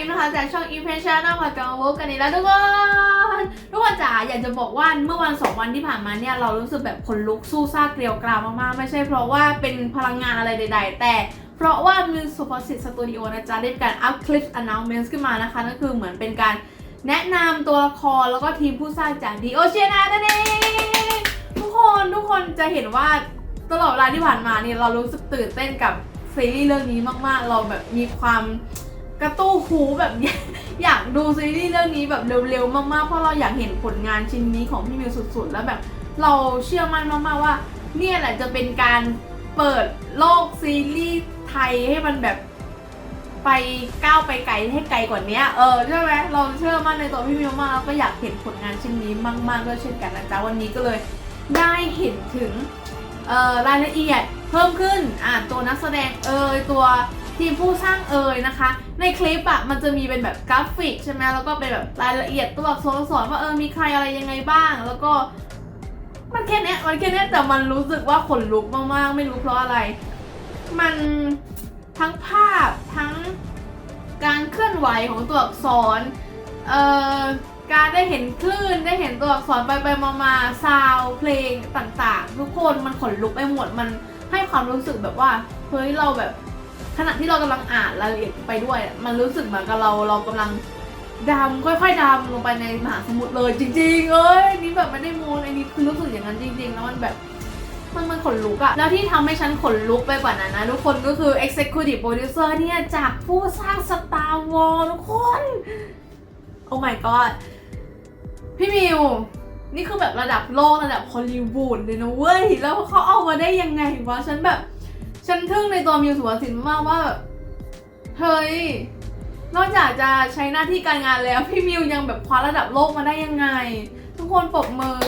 อิมนะคะจากช่องอิมเพรสชั่นนะคะกับวกันอีกแล้วทุกคนทุกคนจ๋าอยากจะบอกว่าเมื่อวันสองวันที่ผ่านมาเนี่ยเรารู้สึกแบบขนลุกสู้ซากเกลียวกราวมากๆ ไม่ใช่เพราะว่าเป็นพลังงานอะไรใด ๆ แต่เพราะว่ามิวสุภสิทธิ์สตูดิโอนะจ๊ะได้การอัพคลิป announcement ขึ้นมานะคะนั่นคือเหมือนเป็นการแนะนำตัวละครแล้วก็ทีมผู้สร้างจากดีโอเชียนานั่นเองทุกคนทุกคนจะเห็นว่าตลอดเวลาที่ผ่านมาเนี่ยเรารู้สึกตื่นเต้นกับซีรีส์เรื่องนี้มากๆ เราแบบมีความ กระตู้หูแบบอยากดูซีรีส์เรื่องนี้แบบเร็วๆมากๆ เพราะเราอยากเห็นผลงานชิ้นนี้ของพี่มิวสุดๆ แล้วแบบเราเชื่อมั่นมากๆว่า เนี่ยแหละจะเป็นการเปิดโลกซีรีส์ไทยให้มันแบบไปก้าวไปไกลให้ไกลกว่านี้เออใช่ไหมเราเชื่อมั่นในตัวพี่มิวมากแล้วก็อยากเห็นผลงานชิ้นนี้มากๆด้วยเช่นกันนะจ๊ะวันนี้ก็เลยได้เห็นถึงออรายละเอียดเพิ่มขึ้นอ่าตัวนักแสดงเอ่ยตัว ทีมผู้สร้างเอ่ยนะคะ ในคลิปอะมันจะมีเป็นแบบกราฟิกใช่ไหมแล้วก็เป็นแบบรายละเอียดตัวอักษรสอักษรว่าเออมีใครอะไรยังไงบ้าง แล้วก็มันแค่นี้มันแค่นี้แต่มันรู้สึกว่าขนลุกมากๆ ไม่รู้เพราะอะไร มันทั้งภาพทั้งการเคลื่อนไหวของตัวอักษรเอ่อการได้เห็นคลื่นได้เห็นตัวอักษรไปไปมามาซาวเพลงต่างๆ ทุกคนมันขนลุกไปหมดมันให้ความรู้สึกแบบว่าเฮ้ยเราแบบ ขณะที่เรากำลังอ่านรายละเอียดไปด้วย มันรู้สึกเหมือนกับเราเรากำลังดำค่อยๆดำลงไปในมหาสมุทรเลย จริง ๆ เอ้ยนี่แบบไม่ได้โมนไอ้นี่คือรู้สึกอย่างนั้นจริง ๆ แล้วมันแบบมันมันขนลุกอะแล้วที่ทำให้ฉันขนลุกไปกว่านั้นนะ ทุกคนก็คือ Executive Producer เนี่ย จากผู้สร้าง Star Wars ทุกคน โอ้ my god พี่มิว นี่คือแบบระดับโลกระดับฮอลลีวูดเลยนะเว้ย แล้วเขาเอามาได้ยังไงวะ ฉันแบบ ฉันทึ่งในตัวมิวสุวรรณสินมากว่าแบบเฮ้ย นอกจากจะใช้หน้าที่การงานแล้ว พี่มิวยังแบบคว้าระดับโลกมาได้ยังไง ทุกคนปรบมือ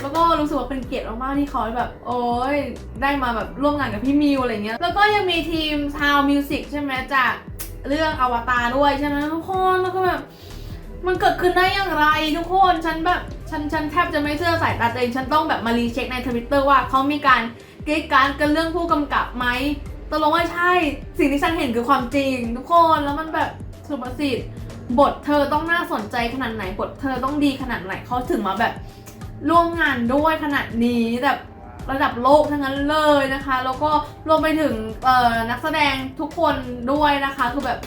แล้วก็รู้สึกว่าเป็นเกียรติมากๆที่เขาแบบ โอ้ยได้มาแบบร่วมงานกับพี่มิวอะไรเงี้ย แล้วก็ยังมีทีมชาวมิวสิกใช่ไหมจากเรื่องอวตารด้วยใช่ไหมทุกคนแล้วก็แบบมันเกิดขึ้นได้อย่างไรทุกคนฉันแบบฉันฉันแทบจะไม่เชื่อสายตาตัวเองฉันต้องแบบมารีเช็คในทวิตเตอร์ว่าเขามีการ เกย์การกันเรื่องผู้กำกับไหมตกลงว่าใช่ สิ่งที่ฉันเห็นคือความจริง ทุกคนแล้วมันแบบสุภาษิตบทเธอต้องน่าสนใจขนาดไหนบทเธอต้องดีขนาดไหนเขาถึงมาแบบร่วมงานด้วยขนาดนี้แบบระดับโลกทั้งนั้นเลยนะคะ แล้วก็รวมไปถึงเอ่อนักแสดงทุกคนด้วยนะคะคือแบบ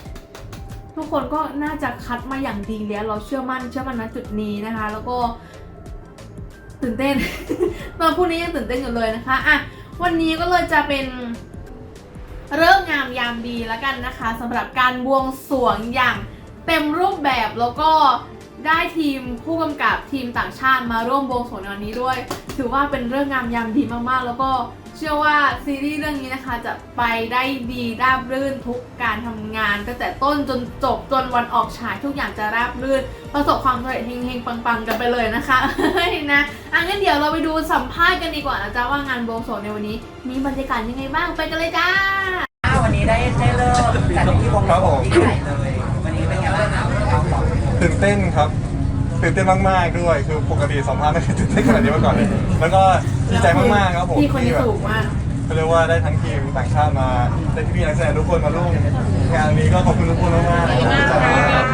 ทุกคนก็น่าจะคัดมาอย่างดีแล้ว เราเชื่อมั่นเชื่อมั่นณจุดนี้นะคะ แล้วก็ตื่นเต้น ตอนพรุ่งนี้ยังตื่นเต้นอยู่เลยนะคะอะ วันนี้ก็เลยจะเป็นเริ่องามยามดีแล้วกันนะคะสำหรับการบวงสรวงอย่างเต็มรูปแบบแล้วก็ได้ทีมผู้กำกับทีมต่างชาติมาร่วมบวงสรวงในวันนี้ด้วย ถือว่าเป็นเรื่องงามยามดีมากๆ แล้วก็ เชื่อว่าซีรีส์เรื่องนี้นะคะจะไปได้ดีราบรื่นทุกการทำงานตั้งแต่ต้นจนจบจนวันออกฉายทุกอย่างจะราบรื่น ประสบความสำเร็จเฮงๆ ปังๆ กันไปเลยนะคะเฮ้ยนะอะงั้นเดี๋ยวเราไปดูสัมภาษณ์กันดีกว่านะจ๊ะว่างานบวงสรวงในวันนี้ มีบรรยากาศยังไงบ้างไปกันเลยจ้าอ่าวันนี้ได้ได้เริ่มจัดที่วงครับผมที่ใหญ่เลย วันนี้เป็นไงบ้างครับเราสองตื่นเต้นครับ ตื่นเต้นมากๆด้วย คือปกติสัมภาษณ์ไม่เคยตื่นเต้นขนาดนี้มาก่อนเลย แล้วก็ดีใจมากๆครับผมพี่คนนี้ที่แบบสูงมากเขาเรียกว่าได้ทั้งทีมต่างชาติมาได้พี่ๆนักแสดงทุกคนมาร่วมงานนี้ก็ขอบคุณทุกคนมากๆนะครับดีใจมาก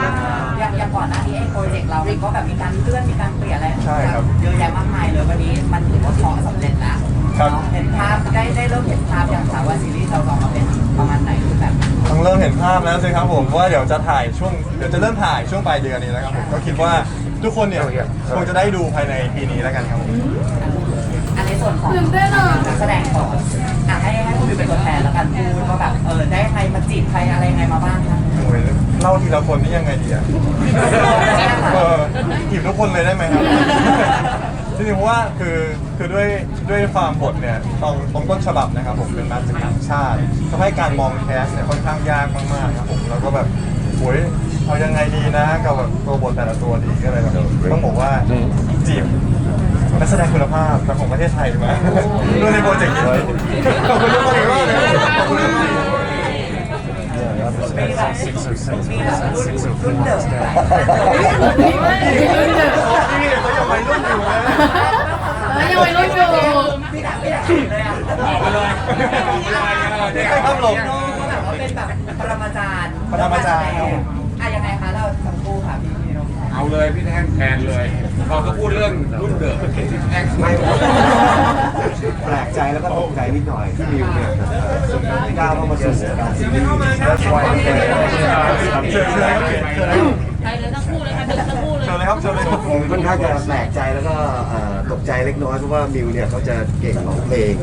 อย่างอย่างก่อนหน้านี้ไอ้โปรเจกต์เราเนี่ยก็แบบมีการเลื่อนมีการเปลี่ยนอะไรใช่ครับเยอะแยะมากมายเลยวันนี้มันถือว่าของสำเร็จแล้วครับเนาะเห็นภาพได้ได้เริ่มเห็นภาพอย่างค่ะว่าซีรีส์เราลองมาเป็นประมาณไหนรูปแบบไหนต้องเริ่มเห็นภาพแล้วสิครับผมว่าเดี๋ยวจะถ่ายช่วงเดี๋ยวจะเริ่มถ่ายช่วงปลายเดือนนี้แล้วครับผมก็คิดว่า ทุกคนเนี่ยคงจะได้ดูภายในปีนี้แล้วกันครับผม อันในส่วนของตื่นเต้นอะ นักแสดงก่อนอะให้ให้คุณดูเป็นตัวแทนแล้วกันพูดว่าแบบเออได้ใครมาจีบใครอะไรยังไงมาบ้างคะ โอ้ยเล่าทีละคนนี่ยังไงดีอะเออจีบทุกคนเลยได้ไหมครับจริงๆเพราะว่าคือคือด้วยด้วยความบทเนี่ยตรงตรงต้นฉบับนะครับผมเป็นมาจากต่างชาติทำให้การมองแคสเนี่ยค่อนข้างยากมากๆครับผมแล้วก็แบบโอ้ย เอายังไงดีนะกับแบบตัวบทแต่ละตัวดีก็เลยแบบต้องบอกว่าจีบนักแสดงคุณภาพจากของประเทศไทยมาด้วยในโปรเจกต์นี้ขอบคุณทุกคนอีกรอบเลยขอบคุณทุกคนมีแบบมีแบบรุ่นรุ่นเดิมนี่ไม่นี่รุ่นเดิมนี่เขายังวัยรุ่นอยู่นะแล้วยังวัยรุ่นอยู่มีแบบไม่ได้เลยอะนี่ใครครับหลบแบบว่าเป็นแบบปรมาจารย์ ปรมาจารย์ครับผม อะยังไงคะเราทั้งคู่ค่ะพี่พี่น้องเอาเลยพี่แท่งแทนเลยพอเขาพูดเรื่องรุ่นเดิมพี่แท่งไม่แปลกใจแล้วก็ตกใจนิดหน่อยที่มิวเนี่ยก้าวเข้ามาสู่วงการซีรีส์และคอยเป็นเชิญเลยครับเชิญเลยไปเลยทั้งคู่เลยค่ะดึงทั้งคู่เลยเชิญเลยครับเชิญเลยครับผมค่อนข้างจะแปลกใจแล้วก็เอ่อตกใจเล็กน้อยเพราะว่ามิวเนี่ยเขาจะเก่งร้องเพลง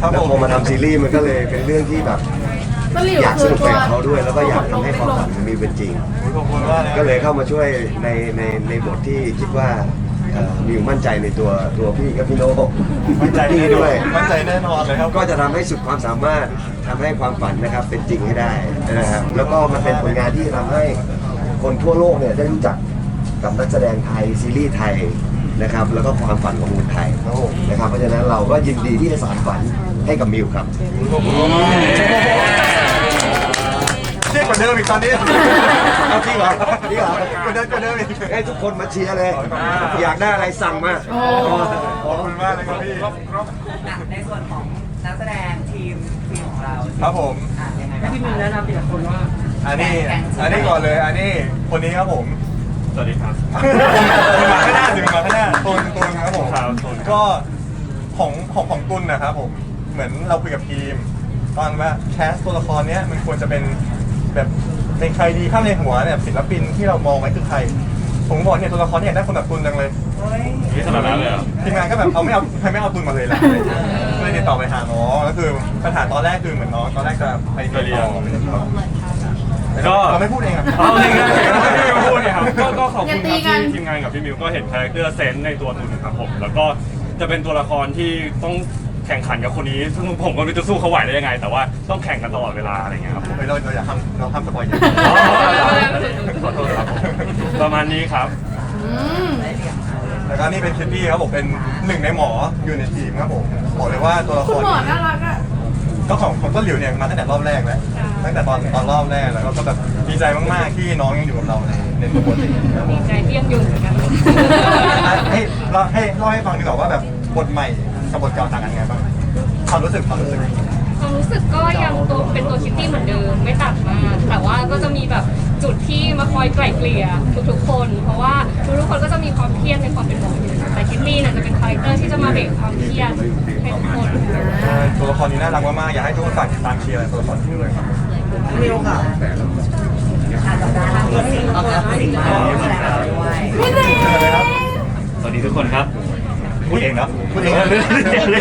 ครับแล้วผมพอมาทำซีรีส์มันก็เลยเป็นเรื่องที่แบบต้นหลิว อยากคืสอนุกตัไปวกับเขาด้วย แล้วก็อยากทำให้ความฝันของมิวเป็นจริงขอบคุณมากนะก็เลยเข้ามาช่วยในในในบทที่คิดว่าเอ่อมิวมั่นใจในตัวตัวพี่กับพี่โน้มั่นใจพี่ด้วย มั่นใจแน่นอนเลยครับ ก็จะทำให้สุดความสามารถทำให้ความฝันนะครับเป็นจริงให้ได้นะครับแล้วก็มันเป็นผลงานที่ทำให้คนทั่วโลกเนี่ยได้รู้จักกับนักแสดงไทยซีรีส์ไทยนะครับ แล้วก็ความฝันของคนไทยนะครับเพราะฉะนั้นเราก็ยินดีที่จะสานฝันให้กับมิวครับเจ๊ กว่าเดิมอีกตอนนี้เอาจริงเหรอจริงเหรอกว่าเดิมกว่าเดิมอีกให้ทุกคนมาเชียร์เลย อยากได้อะไรสั่งมาโอ้ขอบคุณมากเลยครับพี่อะในส่วนของนักแสดงทีมทีมของเราครับผมอะยังไงพี่มินแนะนำทีละคนว่าอันนี้อันนี้ก่อนเลยอันนี้คนนี้ครับผมสวัสดีครับมาข้างหน้าถึงมาข้างหน้าตุนตุนครับผมครับตุลก็ของของของตุนนะครับผมเหมือนเราคุยกับทีมตอนว่าแคสตัวละครเนี้ยมันควรจะเป็น แบบเป็นใครดีข้างในหัวเนี่ยศิลปินที่เรามองไว้คือใคร ผมบอกเนี่ยตัวละครเนี่ยได้คนแบบตุนจังเลยเฮ้ยนี่ขนาดนั้นเลยเหรอทีมงานก็แบบเอาไม่เอาใครไม่เอาตุนมาเลยล่ะก็เลยติดต่อไปหาน้องแล้วคือปัญหาตอนแรกคือเหมือนน้องตอนแรกจะไปเรียนต่อไปเรียนต่อก็เราไม่พูดเองอะเอาเลยครับไม่พูดเนี่ยครับก็ก็ขอบคุณอย่าตีครับกันที่ทีมงานกับพี่มิวก็เห็นคาแรคเตอร์เซนส์ในตัวตุนครับผม แล้วก็จะเป็นตัวละครที่ต้อง แข่งขันกับคนนี้ซึ่งผมก็ไม่รู้จะสู้เขาไหวได้ยังไง แต่ว่าต้องแข่งกันตลอดเวลาอะไรเงี้ยครับผมเฮ้ยเราเราอย่าทำเราทำสปอยล์เยอะขอโทษครับผมประมาณนี้ครับอืมแล้วก็นี่เป็นคิตตี้ครับผมเป็นหนึ่งในหมออยู่ในทีมครับผมบอกเลยว่าตัวละคคุณรหมอน่ารักอะ ก็ของของต้นหลิวเนี่ยมาตั้งแต่รอบแรกแล้วตั้งแต่ตอนตอนรอบแรกแล้วก็แบบดีใจมากๆที่น้องยังอยู่กับเราในในตัวบทนี้ครับผมใจที่ยังอยู่เหมือนกัน ให้เราให้เล่าให้ฟังดีกว่าว่าแบบบทใหม่ กับบทเก่าต่างกันยังไงบ้างความรู้สึกความรู้สึกความรู้สึกก็ยังตัวเป็นตัวคิตตี้เหมือนเดิมไม่ต่างมากแต่ว่าก็จะมีแบบจุดที่มาคอยไกล่เกลี่ยทุกๆคน เพราะว่าทุกๆคนก็จะมีความเครียดในความเป็นหมอแต่คิตตี้เนี่ยจะเป็นคาแรคเตอร์ที่จะมาเบรกความเครียดให้ทุกคนตัวละครนี้น่ารักมากๆอยากให้ทุกคนฝากติดตามเชียร์ตัวละครนี้ด้วยครับมิวค่ะอาจจะได้มีสิ่งตัวสิ่งมาสดงเราด้วยพี่เรเชิญเลยครับสวัสดีทุกคนครับพูดเองเนาะ พูดเองนะพี่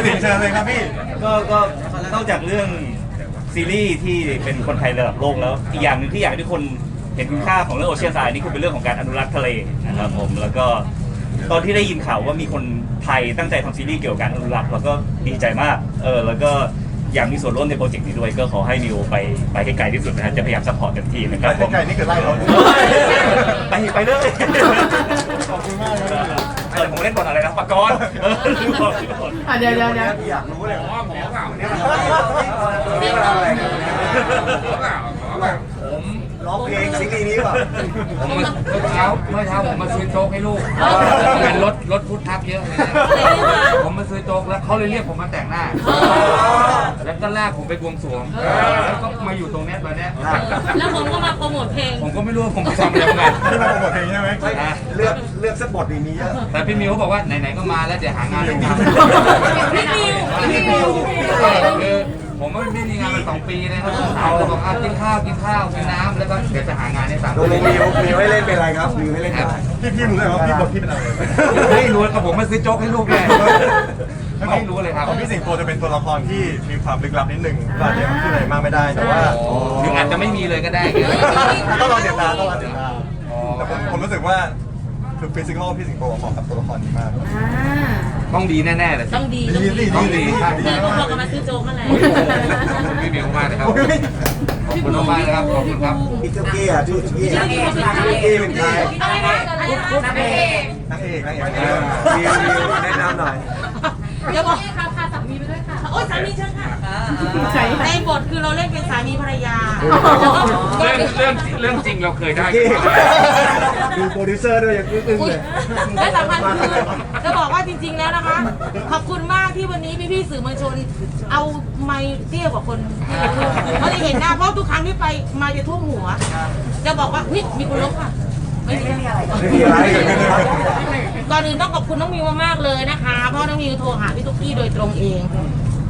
สิงห์เชิญเลยครับพี่ ก็ก็นอกจากเรื่องซีรีส์ที่เป็นคนไทยระดับโลกแล้ว อีกอย่างหนึ่งที่อยากให้ทุกคนเห็นคุณค่าของเรื่องโอเชียนไซนี่คือเป็นเรื่องของการอนุรักษ์ทะเลนะครับผมแล้วก็ตอนที่ได้ยินข่าวว่ามีคนไทยตั้งใจทำซีรีส์เกี่ยวกับการอนุรักษ์เราก็ดีใจมากเออแล้วก็อยากมีส่วนร่วมในโปรเจกต์นี้ด้วยก็ขอให้นิวไปไปให้ไกลที่สุดนะฮะจะพยายามซัพพอร์ตเต็มที่นะครับผมไกลๆนี่คือไล่เราไปไปเลยขอบคุณมากครับ เออผมเล่นบทอะไรนะปากกรเออลืมบอกลืมบอกอะเดี๋ยวเดี๋ยวเดี๋ยวอยากรู้เลยหมอหมอเปล่าเนี่ยนี่มาทำอะไรกันหมอเปล่าหมอเปล่า ผมร้องเพลงซีรีส์นี้ป่ะ ผมมาเมื่อเช้าเมื่อเช้าผมมาซื้อโจ๊กให้ลูกเป็นรถรถพุทธักเยอะเลยนะผมมาซื้อโจ๊กแล้วเขาเลยเรียกผมมาแต่งหน้า แล้วก็ลากผมไปบวงสรวงแล้วก็มาอยู่ตรงเนี้ยตอนเนี้ยแล้วผมก็มาโปรโมทเพลง ผมก็ไม่รู้ว่าผมจะทำอะไรไงที่มาโปรโมทเพลงใช่ไหมอะเลือกเลือกสักบทดีมีเยอะแต่พี่มิวเขาบอกว่าไหนๆก็มาแล้วเดี๋ยวหางานให้ทำพี่มิวพี่มิวคือ ผมว่าไม่มีงานมาสองปีนะครับเอาบอกอะกินข้าวกินข้าวกินน้ำแล้วก็เดี๋ยวจะหางานให้ทำตรงนี้มิวมิวให้เล่นเป็นอะไรครับมิวให้เล่นเป็นอะไรพี่พี่รู้เลยว่าพี่บทพี่เป็นอะไรไม่รู้กับผมมาซื้อโจ๊กให้ลูกไงไม่รู้เลยครับของพี่สิงโตจะเป็นตัวละครที่มีความลึกลับนิดหนึ่งก็อาจจะพูดอะไรมากไม่ได้แต่ว่าถึงอาจจะไม่มีเลยก็ได้ไงต้องรอติดตามต้องรอติดตามแต่ผมผมรู้สึกว่าคือฟิสิกอลพี่สิงโตเหมาะกับตัวละครนี้มากอ่า ต้องดีแน่ๆเลยต้องดีดีดีต้องดีดีดีเจอพวกเราก็มาซื้อโจ๊กนั่นแหละพี่มิวมากนะครับ ขอบคุณมากนะครับ ขอบคุณครับอีกเจ้ากี้อะชื่อกี้นางเอกนางเอกกี้เป็นใครนางเอกนางเอกนางเอกมิวมิวแนะนำหน่อย เดี๋ยวบอก อ้ยสามีเชิญค่ะใช่ในบทคือเราเล่นเป็นสามีภรรยาเรื่องเรื่องเรื่องจริงเราเคยได้ดูโปรดิวเซอร์ด้วยยังอึ้งๆเลยและสำคัญคือจะบอกว่าจริง ๆแล้วนะคะ ขอบคุณมากที่วันนี้พี่ๆสื่อมวลชน เอาไม้เตี้ยกว่าคนที่ไปทุ่มเขาได้เห็นหน้าเพราะทุกครั้งที่ไปมาจะทุ่มหัว จะบอกว่าวิมีคนลบค่ะไม่มีอะไรไม่มีอะไรก่อนอื่นต้องขอบคุณน้องมิวมากๆเลยนะคะ เพราะน้องมิวโทรหาพี่ตุ๊กกี้โดยตรงเอง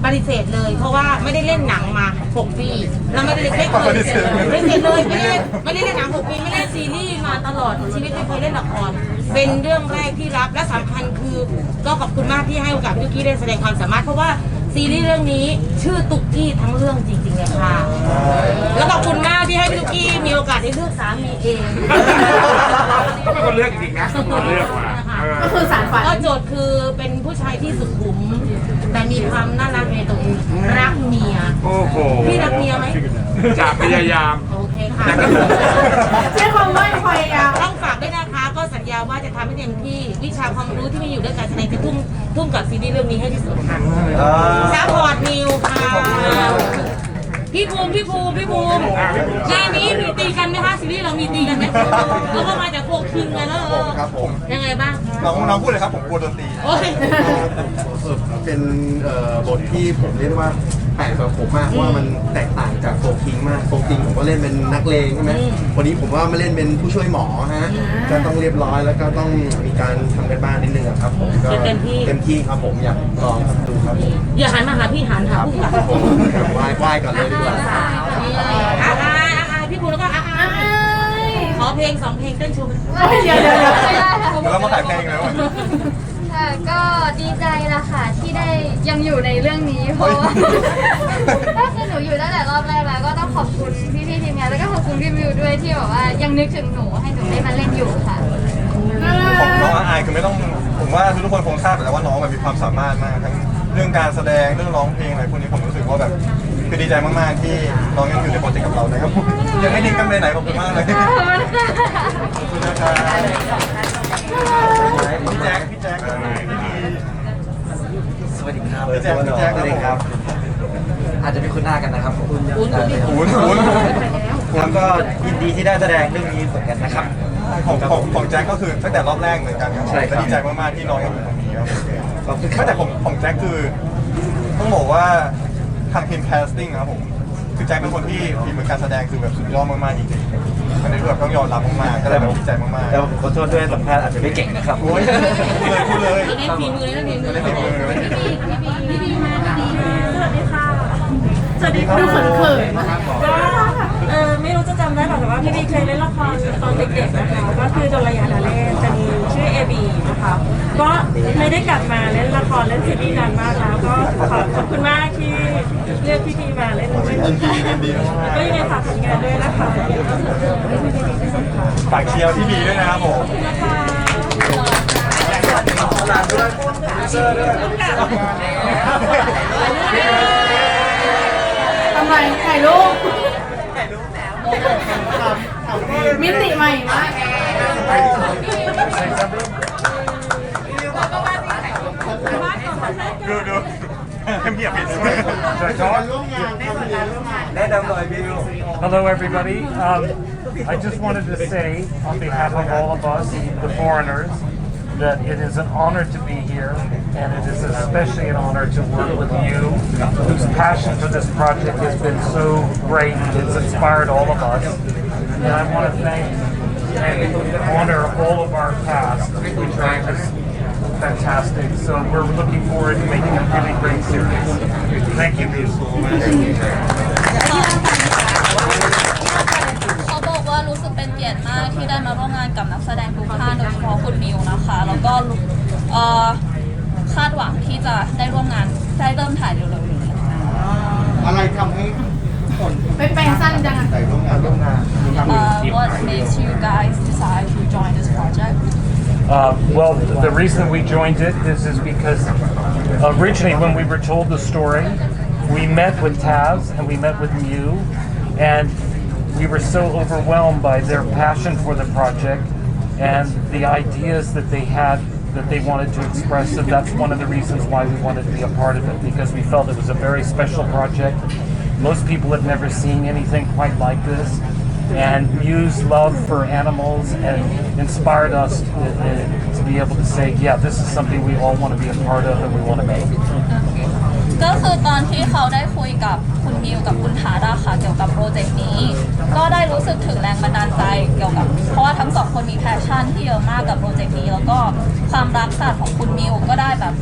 ปฏิเสธเลย เพราะว่าไม่ได้เล่นหนังมา 6 ปี แล้วไม่ได้เล่นไม่เคยปฏิเสธปฏิเสธเลยไม่ได้เล่นไม่ได้เล่นหนัง 6 ปีไม่ได้เล่นซีรีส์มาตลอดชีวิตไม่เคยเล่นละครเป็นเรื่องแรกที่รับและสำคัญคือก็ขอบคุณมากที่ให้โอกาสพี่ตุ๊กกี้ได้แสดงความสามารถเพราะว่าซีรีส์เรื่องนี้ชื่อตุ๊กกี้ทั้งเรื่องจริงๆเลยค่ะ แล้วขอบคุณมากที่ให้พี่ตุ๊กกี้มีโอกาสได้เลือกสามีเอง ก็เป็นคนเลือกจริงๆนะคนเลือกมาเออ ก็คือสารฝันก็โจทย์คือเป็นผู้ชายที่สุขุม แต่มีความน่ารักในตัวเองรักเมีย โอ้โหพี่รักเมียไหมจากพยายาม โอเคค่ะใช้คำว่าพยายามต้องฝากด้วยนะคะ ก็สัญญาว่าจะทำให้เต็มที่วิชาความรู้ที่มีอยู่ด้วยการแสดงจะทุ่มทุ่มกับซีรีส์เรื่องนี้ให้ที่สุดค่ะซัพพอร์ตนิวค่ะ พี่ภูมิพี่ภูมิพี่ภูมิงานนี้มีตีกันไหมคะซีรีส์เรามีตีกันไหมเราก็มาจากโฟคิงกันแล้วเออครับผมยังไงบ้างน้องน้องพูดเลยครับผมกลัวโดนตีโอ้ยเป็นเอ่อบทที่ผมเรียกได้ว่า แปลกสำหรับผมมากเพราะว่ามันแตกต่างจากโฟคิงมากโฟคิงผมก็เล่นเป็นนักเลงใช่ไหมอืมวันนี้ผมว่ามาเล่นเป็นผู้ช่วยหมอฮะก็ต้องเรียบร้อยแล้วก็ต้องมีการทำกันบ้านนิดนึงอะครับผมก็เต็มที่ เต็มที่ครับผมอยากลองดูครับผมอย่าหันมาหาพี่หันหาผู้กับผมไหว้ไหว้ก่อนเลยดีกว่าอาอายอาอายพี่ภูแล้วก็อาอายขอเพลงสองเพลงเต้นโชว์เดี๋ยวเดี๋ยวเดี๋ยวแล้วเรามาขายเพลงแล้วค่ะก็ดีใจละค่ะที่ได้ยัง อยู่ในเรื่องนี้เพราะว่าก็คือหนูอยู่ตั้งแต่รอบแรกแล้ว ก็ต้องขอบคุณพี่ๆทีมงานแล้วก็ขอบคุณพี่วิวด้วยที่แบบว่ายังนึกถึงหนูให้หนูได้มาเล่นอยู่ค่ะ ผมน้องอายคือไม่ต้องผมว่าทุกคนคงทราบอยู่แล้วว่าน้องแบบมีความสามารถมากทั้งเรื่องการแสดงเรื่องร้องเพลงอะไรพวกนี้ผมรู้สึกว่าแบบคือดีใจมากๆที่น้องยังอยู่ในโปรเจกต์กับเรานะครับยังไม่ทิ้งกันไปไหนขอบคุณมากเลยขอบคุณนะครับพี่แจ๊คพี่แจ๊คสวัส ดีครับพี่แจ๊คพี่แจ๊คสวัสดีครับ อาจจะเป็นคุณหน้ากันนะครับขอบคุณขุนขุนแล้วก็ยินดีที่ได้แสดงเรื่องนี้เหมือนกันนะครับ ของของของแจ็คก็คือตั้งแต่รอบแรกเหมือนกันครับใช่ครับและดีใจมากๆที่น้องยังอยู่ตรงนี้ครับขอบคุณคไม่รับแต่ผมของแจ็คคือต้องบอกว่าทางทีมแคสติ้งครับผมคือแจ็คเป็นคนที่ฝีมือการแสดงคือแบบสุดยอดมากๆจริงๆ อันนี้คือแบบต้องยอมรับมากๆก็เลยแบบดีใจมากๆแล้วผมขอโทษด้วยสัมภาษณ์อาจจะไม่เก่งนะครับ โอ้ยพูดเลยพูดเลยเล่นฝีมือเล่นฝีมือเล่นฝีมือเลยพี่บีมาพี่บีมาสวัสดีค่ะสวัสดีค่ะดูเขินๆนะคะก็ เออไม่รู้จะจำได้เปล่าแต่ว่าพี่บีเคยเล่นละครตอนเด็กๆนะคะก็คือโดรยาดาเล่จะมีชื่อเอบีนะคะก็ไม่ได้กลับมาเล่นละครเล่นซีรีส์นานมากแล้ว ก็ขอขอบคุณมากที่เลือกพี่บีมาเล่นด้วยยินดียินดีมากก็ยังไงฝากผลงานด้วยนะคะฝากเชียร์ที่ดีด้วยนะครับผมทำไรถ่ายรูป มิติใหม่มาก ดูดูเข้มเกียบผิด แนะนำหน่อยบิว Hello, everybody. Um, I just wanted to say, on behalf of all of us, the foreigners, that it is an honor to be here, and it is especially an honor to work with you, whose passion for this project has been so great. It's inspired all of us. And I want to thank and honor all of our cast, which are just fantastic. So we're looking forward to making a really great series. Thank you, View. เขาบอกว่ารู้สึกเป็นเกียรติมากที่ได้มาร่วมงานกับนักแสดงทุกท่านโดยเฉพาะคุณมิวนะคะ แล้วก็เอ่อคาดหวังที่ จะได้ร่วมงานได้เริ่มถ่ายเร็วๆนี้ อะไรทำให้ ไปแปลงสั้นจังอะ ใส่ร่วมงานร่วมงาน Uh, what makes you guys decide to join this project? Uh, well, the reason we joined it is, is because originally when we were told the story, we met with Taz and we met with Mew, and we were so overwhelmed by their passion for the project and the ideas that they had that they wanted to express. So that's one of the reasons why we wanted to be a part of it because we felt it was a very special project. Most people have never seen anything quite like this. And Muse love for animals and inspired us to, to be able to say, yeah, this is something we all want to be a part of and we want to make. ก็คือตอนที่เขาได้คุยกับคุณมิวกับคุณทาร์ดาค่ะเกี่ยวกับโปรเจกต์นี้ ก็ได้รู้สึกถึงแรงบันดาลใจ เกี่ยวกับเพราะว่าทั้งสองคนมีแพชชั่นที่เยอะมากกับโปรเจกต์นี้ แล้วก็ความรักศาสตร์ของคุณมิวก็ได้แบบ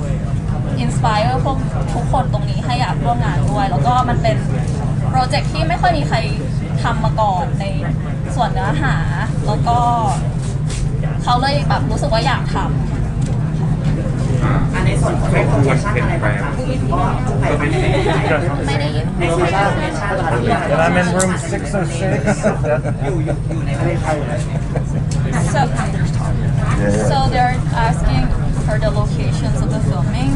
อินสปายพวกทุกคนตรงนี้ให้อยากร่วมงานด้วย แล้วก็มันเป็นโปรเจกต์ที่ไม่ค่อยมีใครทำมาก่อนในส่วนเนื้อหา แล้วก็เขาเลยแบบรู้สึกว่าอยากทำอัน ในส่วนของโลเคชั่นอะไรบ้างคะก็ไปไม่ได้ ไม่ได้ยิน ในส่วนของโลเคชั่นอะไรบ้าง And I'm in room 606. That- อยู่อยู่อยู่ในประเทศไทย So, so they're asking for the locations of the filming.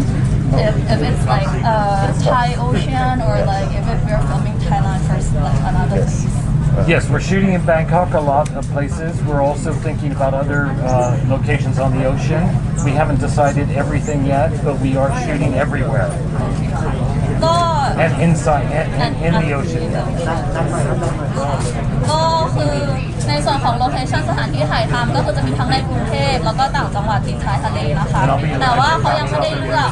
If, if it's like uh, Thai Ocean or like if it, we're filming Thailand first, like another place. Yes, we're shooting in Bangkok a lot of places. We're also thinking about other uh, locations on the ocean. We haven't decided everything yet, but we are shooting everywhere ก็ and inside and, and in the ocean. ก็คือในส่วนของโลเคชั่นสถานที่ถ่ายทำก็คือจะมีทั้งในกรุงเทพแล้วก็ต่างจังหวัดติดชายทะเลนะคะ แต่ว่าเขายังไม่ได้เลือก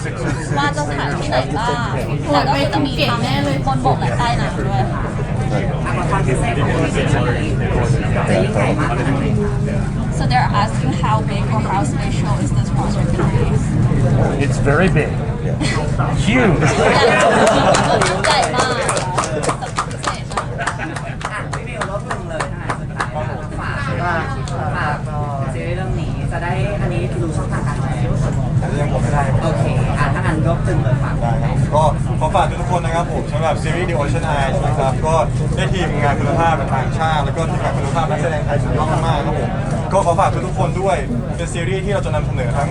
ว่าจะถ่ายที่ไหนบ้างแต่ก็คือจะมีทั้งบนบกและใต้น้ำด้วยค่ะ ความพิเศษของโลเคชั่นนี้จะยิ่งใหญ่มาก So they're asking how big or how special is this project going to be? It's very big, huge. ใหญ่มากอะพี่มิวรบหนึ่งเลยทหารสุดท้ายฝากฝากซีรีส์เรื่องนี้จะได้อันนี้ดูช่องทางการไหนอันนี้ยังผมไม่ได้โอเค อะถ้างั้นยกตึงเลยฝากได้ครับ ก็ขอฝากทุกคนนะครับผมสำหรับซีรีส์ The Ocean Eyes นะครับก็ได้ทีมงานคุณภาพต่างชาติ แล้วก็ทีมงานคุณภาพนักแสดงไทยสุดยอดมากครับผมก็ขอฝากทุกคนด้วยเป็นซีรีส์ที่เราจะนำเสนอทั้ง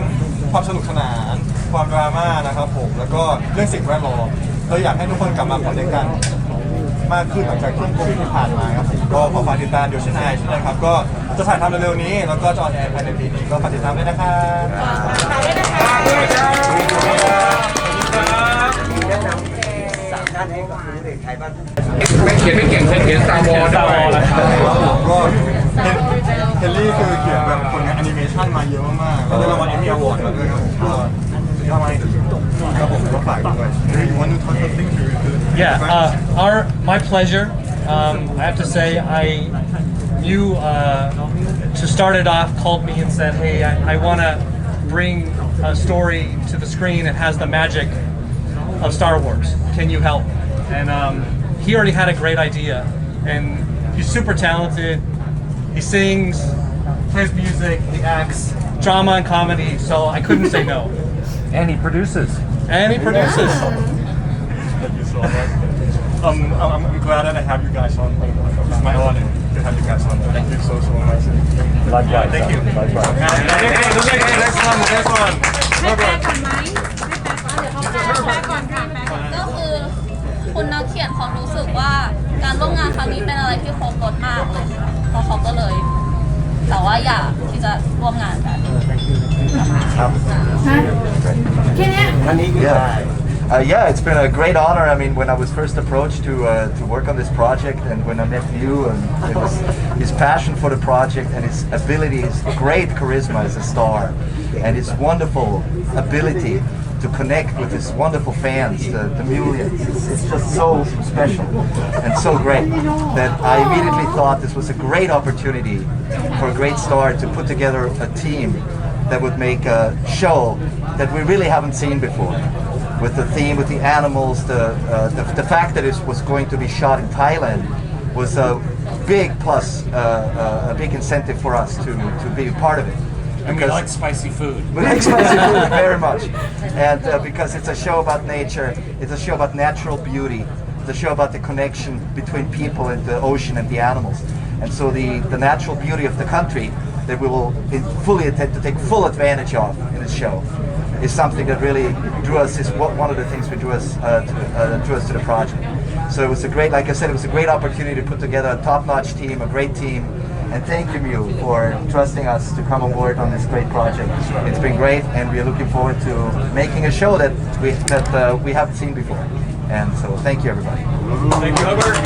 ความสนุกสนานความดราม่านะครับผมแล้วก็เรื่องสิ่งแวดล้อมเราอยากให้ทุกคนกลับมาผ่อนเล่นกัน มากขึ้นหลังจากช่วงโควิดที่ผ่านมาครับผมก็ขอฝากติดตามเดี๋ยวเช่นไอนะครับก็จะถ่ายทำเร็วๆนี้ แล้วก็จะออนแอร์ภายในปีนี้ก็ฝากติดตามด้วยนะครับแามท่านให้กับผู้เด็กไทยบ้านไม่เขียนไม่เก่งเคยเขียนตาวอลได้ก็เฮนเฮนรี่คือเขียนแบบผลงานแอนิเมชันมาเยอะมากๆแล้วได้รางวัลเอมมี่อวอร์ดมาด้วยครับผมก็สุดยอดมากครับผมก็ฝากด้วยวันนู้นทอนติ้งคือ Yeah, uh, our my pleasure. Um, I have to say, I you uh, to start it off called me and said, "Hey, I, I want to bring a story to the screen that has the magic of Star Wars. Can you help? And um, he already had a great idea, and he's super talented. He sings, plays music, he acts, drama and comedy. So I couldn't say no. And he produces. And he produces. Thank um, I'm, I'm glad that I have you guys on. It's my honor to have you guys on. Thank you so so much. Love you. thank you. Bye Hey, hey, hey, next one, next one. ขียนเขารู้สึกว่าการร่วมงานครั้งนี้เป็นอะไรที่ครบรถมากเลยค่ะเพราะเขาก็เลยแต่ว่าอยากที่จะร่วมงานกันครับแค่เนี้ย Yeah. Uh, yeah, it's been a great honor. I mean, when I was first approached to uh, to work on this project, and when I met you, and it was his passion for the project and his ability, his great charisma as a star, and his wonderful ability to connect with his wonderful fans, the, the millions. It's, it's just so special and so great that I immediately thought this was a great opportunity for a great star to put together a team that would make a show that we really haven't seen before. With the theme, with the animals, the, uh, the, the fact that it was going to be shot in Thailand was a big plus, uh, uh, a big incentive for us to, to be a part of it. And we like spicy food. we like spicy food very much. And uh, because it's a show about nature, it's a show about natural beauty, it's a show about the connection between people and the ocean and the animals. And so the, the natural beauty of the country that we will fully intend to take full advantage of in this show is something that really drew us, is what- one of the things that drew us, uh, to, uh, drew us to the project. So it was a great, like I said, it was a great opportunity to put together a top-notch team, a great team, And thank you, Mew, for trusting us to come on board on this great project. It's been great, and we are looking forward to making a show that we that uh, we haven't seen before. And so, thank you, everybody. Thank you Albert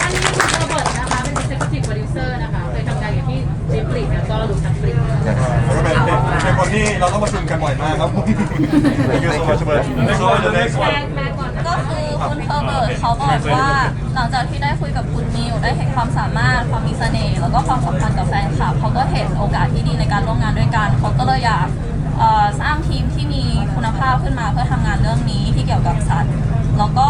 อันนี้คือโรเบิร์ตนะคะเป็น executive producer นะคะเคยทำงานอยู่ที่จิบลิแล้วก็รู้จักปริงเป็นเป็นคนที่เราต้องประชุมกันบ่อยมากครับผม Thank you so much Albert Next one the next one ก็ คุณเฮอร์เบิร์ตเขาบอกว่าหลังจากที่ได้คุยกับคุณนิวได้เห็นความสามารถความมีเสน่ห์แล้วก็ความสัมพันธ์กับแฟนคลับเขาก็เห็นโอกาสที่ดีในการร่วมงานด้วยกันเขาก็เลยอยากเอ่อสร้างทีมที่มีคุณภาพขึ้นมาเพื่อทำงานเรื่องนี้ที่เกี่ยวกับสัตว์แล้วก็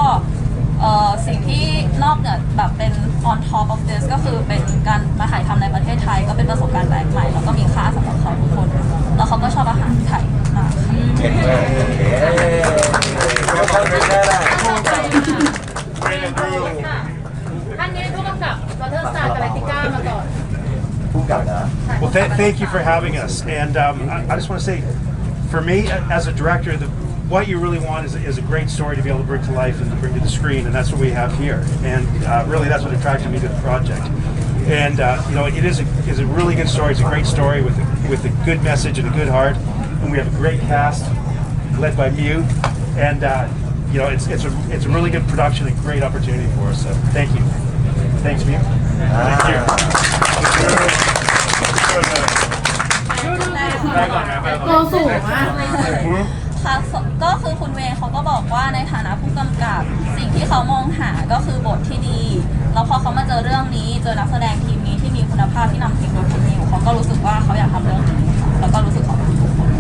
เอ่อสิ่งที่นอกเหนือแบบเป็น on top of this ก็คือเป็นการมาถ่ายทำในประเทศไทยก็ thank you for having us. And um, I, I just want to say, for me, as a director, the, what you really want is, is a great story to be able to bring to life and to bring to the screen, and that's what we have here. And uh, really, that's what attracted me to the project. And uh, you know, it is a, is a really good story. It's a great story with a, with a good message and a good heart. And we have a great cast led by Mew. And uh, you know, it's, it's a it's a really good production and great opportunity for us. So thank you. Thanks, Mew. Thank you. ตัวสูงมากค่ะก็คือคุณเวย์เขาก็บอกว่าในฐานะผู้กำกับ สิ่งที่เขามองหาก็คือบทที่ดี แล้วพอเขามาเจอเรื่องนี้ เจอนักแสดงทีมนี้ที่มีคุณภาพที่นำทีมโดยคุณนิวเขาก็รู้สึกว่าเขาอยากทำเรื่องนี้ค่ะแล้วก็รู้สึกขอบคุณทุกคน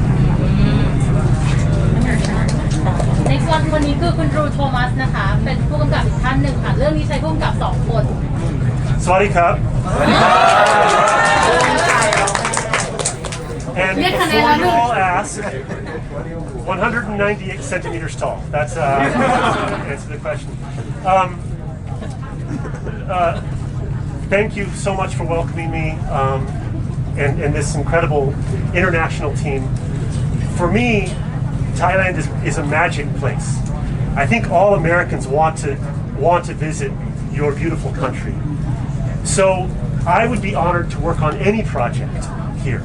next one คนนี้คือคุณดรูโทมัสนะคะ เป็นผู้กำกับอีกท่านหนึ่งค่ะ เรื่องนี้ใช้ผู้กำกับสองคน Sawadee Cup. And before you all ask, 198 centimeters tall. That's uh, answer the question. Um, uh, thank you so much for welcoming me um, and, and this incredible international team. For me, Thailand is, is a magic place. I think all Americans want to want to visit your beautiful country. So I would be honored to work on any project here.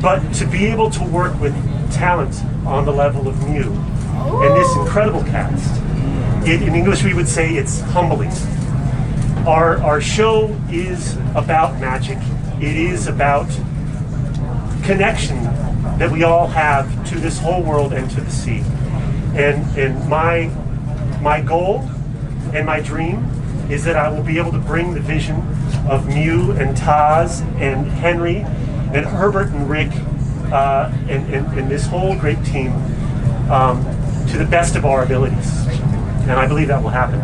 But to be able to work with talent on the level of Mew and this incredible cast, it, in English we would say it's humbling. Our, our show is about magic. It is about connection that we all have to this whole world and to the sea. And, and my, my goal and my dream is that I will be able to bring the vision of Mew and Taz and Henry and Herbert and Rick uh, and, and, and this whole great team um, to the best of our abilities. And I believe that will happen.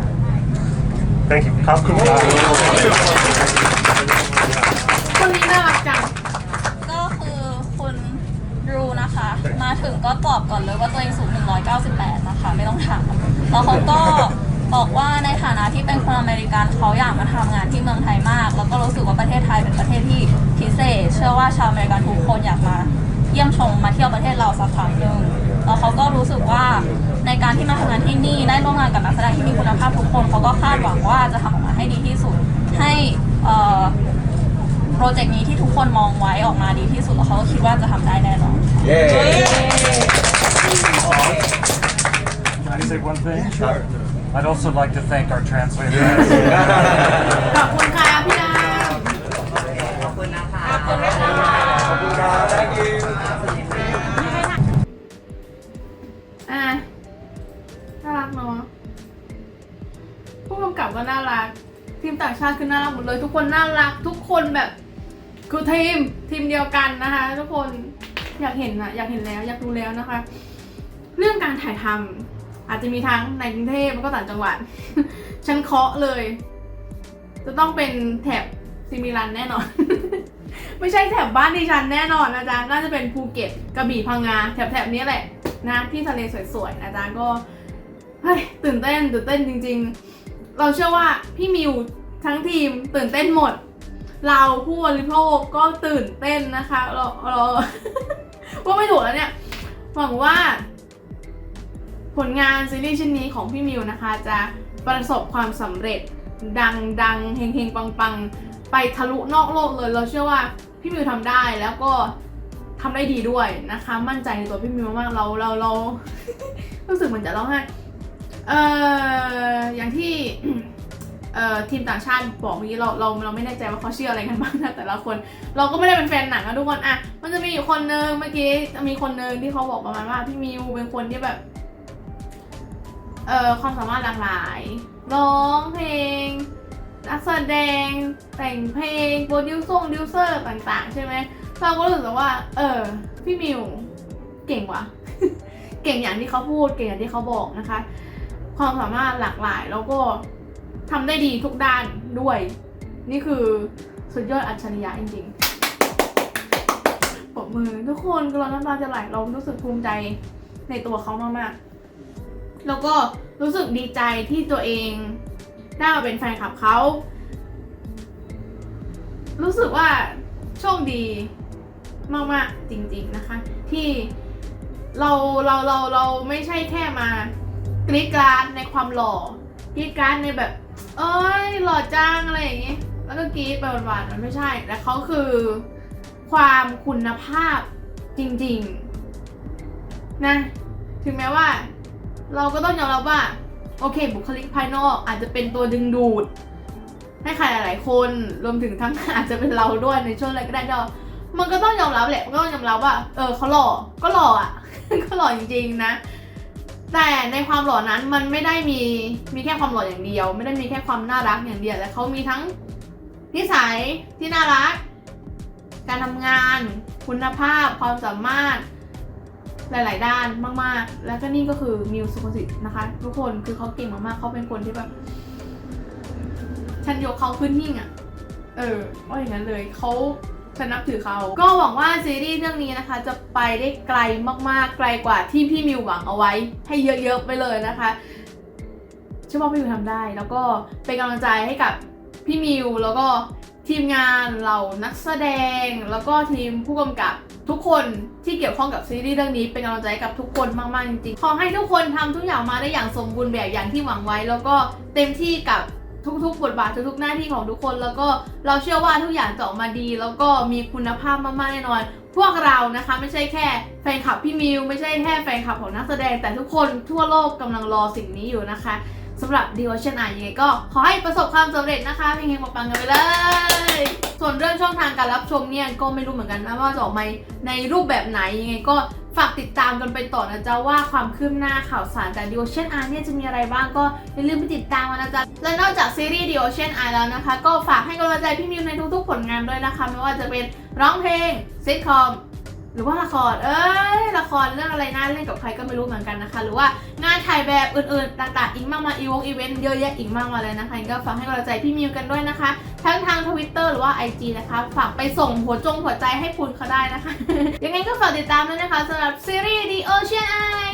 Thank you. Khop Kum Thai. คนนี้น่ารักจัง ก็คือคุณรูนะคะ มาถึงก็ตอบก่อนเลยว่าตัวเองสูง 198 นะคะ ไม่ต้องถาม แล้วเขาก็ บอกว่าในฐานะที่เป็นคนอเมริกันเขาอยากมาทำงานที่เมืองไทยมาก แล้วก็รู้สึกว่าประเทศไทยเป็นประเทศที่พิเศษ เชื่อว่าชาวอเมริกันทุกคนอยากมาเยี่ยมชมมาเที่ยวประเทศเราสักครั้งหนึ่งแล้วเขาก็รู้สึกว่าในการที่มาทำงานที่นี่ได้ร่วมงานกับนักแสดงที่มีคุณภาพทุกคนเขาก็คาดหวังว่าจะทำออกมาให้ดีที่สุด ให้เอ่อโปรเจกต์นี้ที่ทุกคนมองไว้ออกมาดีที่สุดแล้วเขาก็คิดว่าจะทำได้แน่นอน Can I say one thing? Sure. I'd also like to thank our translator. ขอบคุณค่ะพี่ดาว ขอบคุณนะคะ ขอบคุณครับ thank you อะน่ารักเนาะผู้กำกับก็น่ารัก ทีมต่างชาติคือน่ารักหมดเลย ทุกคนน่ารัก ทุกคนแบบ คือทีมทีมเดียวกันนะคะ ทุกคนอยากเห็นอะอยากเห็นแล้ว อยากดูแล้วนะคะ เรื่องการถ่ายทำ อาจจะมีทั้งในกรุงเทพแล้วก็ต่างจังหวัด ฉันเคาะเลย จะต้องเป็นแถบซิมิลันแน่นอน ไม่ใช่แถบบ้านดิฉันแน่นอนนะจ๊ะน่าจะเป็นภูเก็ตกระบี่พังงาแถบแถบๆนี้แหละนะที่ทะเลสวยๆนะจ๊ะก็เฮ้ยตื่นเต้นตื่นเต้นจริง ๆ เราเชื่อว่าพี่มิวทั้งทีมตื่นเต้นหมด เราผู้บริโภคก็ตื่นเต้นนะคะเราเราว่าไม่ถูกแล้วเนี่ยหวังว่า ผลงานซีรีส์ชิ้นนี้ของพี่มิวนะคะ จะประสบความสำเร็จดังดังเฮงเฮงปังปังไปทะลุนอกโลกเลยเราเชื่อว่าพี่มิวทำได้แล้วก็ทำได้ดีด้วยนะคะ มั่นใจในตัวพี่มิวมากๆเราเราเรารู้สึกเหมือนจะร้องไห้เอ่ออย่างที่เอ่อทีมต่างชาติบอกเมื่อกี้เราเราเราไม่แน่ใจว่าเขาเชื่ออะไรกันบ้างนะแต่ละคน เราก็ไม่ได้เป็นแฟนหนังนะทุกคนอะมันจะมีอยู่คนนึงเมื่อกี้มีคนนึงที่เขาบอกประมาณว่าพี่มิวเป็นคนที่แบบ เอ่อความสามารถหลากหลาย ร้องเพลง นักแสดง แต่งเพลง โปรดิวซงดิวเซอร์ต่างๆ ใช่ไหม เราก็รู้สึกว่า เออ พี่มิว เก่งว่ะ เก่งอย่างที่เขาพูด เก่งอย่างที่เขาบอกนะคะ ความสามารถหลากหลาย แล้วก็ทำได้ดีทุกด้านด้วย นี่คือสุดยอดอัจฉริยะจริงๆปรบมือทุกคนกลังน้ำตาจะไหล เรารู้สึกภูมิใจในตัวเขามากๆ แล้วก็รู้สึกดีใจที่ตัวเองได้มาเป็นแฟนคลับเขา รู้สึกว่าโชคดีมากๆจริงๆนะคะ ที่เราเราเราเราไม่ใช่แค่มากรีดกราดในความหล่อกรีดกราดในแบบ เอ้ยหล่อจังอะไรอย่างงี้แล้วก็กรีดไปหวานๆมันไม่ใช่แต่เขาคือความคุณภาพจริงๆนะถึงแม้ว่า เราก็ต้องยอมรับว่า โอเค บุคลิกภายนอกอาจจะเป็นตัวดึงดูด ให้ใครหลาย ๆ คนรวมถึงทั้งอาจจะเป็นเราด้วยในช่วงแรกก็ได้ก็มันก็ต้องยอมรับแหละก็ต้องยอมรับว่า เออเขาหล่อก็หล่ออะก็หล่อจริง ๆ นะ แต่ในความหล่อนั้นมันไม่ได้มีมีแค่ความหล่ออย่างเดียว ไม่ได้มีแค่ความน่ารักอย่างเดียวแต่เขามีทั้งนิสัยที่น่ารัก การทำงาน คุณภาพความสามารถ หลาย ๆ ด้านมาก ๆ แล้วก็นี่ก็คือมิวสุภสิทธิ์นะคะ ทุกคนคือเขาเก่งมาก ๆเขาเป็นคนที่แบบฉันยกเขาขึ้นหิ่งอะ่ะเออว่าอย่างนั้นเลยเขาฉันนับถือเขา ก็หวังว่าซีรีส์เรื่องนี้นะคะ จะไปได้ไกลมากๆ ไกลกว่าที่พี่มิวหวังเอาไว้ ให้เยอะ ๆ ไปเลยนะคะเชื่อว่าพี่มิวทำได้ แล้วก็เป็นกำลังใจให้กับพี่มิวแล้วก็ทีมงานเหล่านักแสดง แล้วก็ทีมผู้กำกับ ทุกคนที่เกี่ยวข้องกับซีรีส์เรื่องนี้เป็นกำลังใจกับทุกคนมากๆจริงๆ ขอให้ทุกคนทำทุกอย่างมาได้อย่างสมบูรณ์แบบอย่างที่หวังไว้ แล้วก็เต็มที่กับทุกๆ บทบาททุกๆ หน้าที่ของทุกคน แล้วก็เราเชื่อว่าทุกอย่างจะออกมาดี แล้วก็มีคุณภาพมากๆแน่นอน พวกเรานะคะไม่ใช่แค่แฟนคลับพี่มิว ไม่ใช่แค่แฟนคลับของนักแสดงแต่ทุกคนทั่วโลกกำลังรอสิ่งนี้อยู่นะคะ สำหรับ d e o c e a n Eye ยังไงก็ขอให้ประสบความสำเร็จนะคะเฮงๆปังๆกันไปเลย ส่วนเรื่องช่องทางการรับชมเนี่ยก็ไม่รู้เหมือนกันนะว่าจะออกมาในรูปแบบไหนยังไงก็ฝากติดตามกันไปต่อนะจ๊ะว่าความคืบหน้าข่าวสารจาก d e o c e a n Eye เนี่ยจะมีอะไรบ้างก็อย่าลืมไปติดตามกันนะจ๊ะ และนอกจากซีรีส์ d e o c e a n Eye แล้วนะคะ ก็ฝากให้กำลังใจพี่มิวในทุกๆผลงานด้วยนะคะ ไม่ว่าจะเป็นร้องเพลงซิทคอม หรือว่าละคร เอ้ย ละครเรื่องอะไรน่าเล่นกับใครก็ไม่รู้เหมือนกันนะคะ หรือว่างานถ่ายแบบอื่นๆ ต่างๆ อีกมากมายอีวงอีเวนต์เยอะแยะอีกมากมายเลยนะคะก็ฝากให้กำลังใจพี่มิวกันด้วยนะคะ ทั้งทางทวิตเตอร์หรือว่า IG นะคะ ฝากไปส่งหัวจงหัวใจให้คุณเขาได้นะคะ ยังไงก็ฝากติดตามด้วยนะคะสำหรับซีรีส์ The Ocean Eye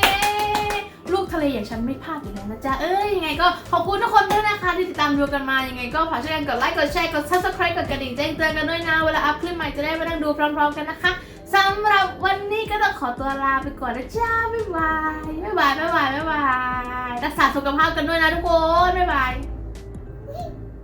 ลูกทะเลอย่างฉันไม่พลาดอยู่แล้วนะจ๊ะ เอ้ยยังไงก็ขอบคุณทุกคนด้วยนะคะที่ติดตามดูกันมา ยังไงก็ฝากช่วยกันกดไลค์ กดแชร์ กด subscribe กดกระดิ่งแจ้งเตือนกันด้วยนะ เวลาอัพคลิปใหม่จะได้มานั่งดูพร้อมๆกันนะคะ สำหรับวันนี้ก็ต้องขอตัวลาไปก่อนนะจ้าบ๊ายบายบ๊ายบายบ๊ายบายบ๊ายบายรักษาสุขภาพกันด้วยนะทุกคนบ๊ายบาย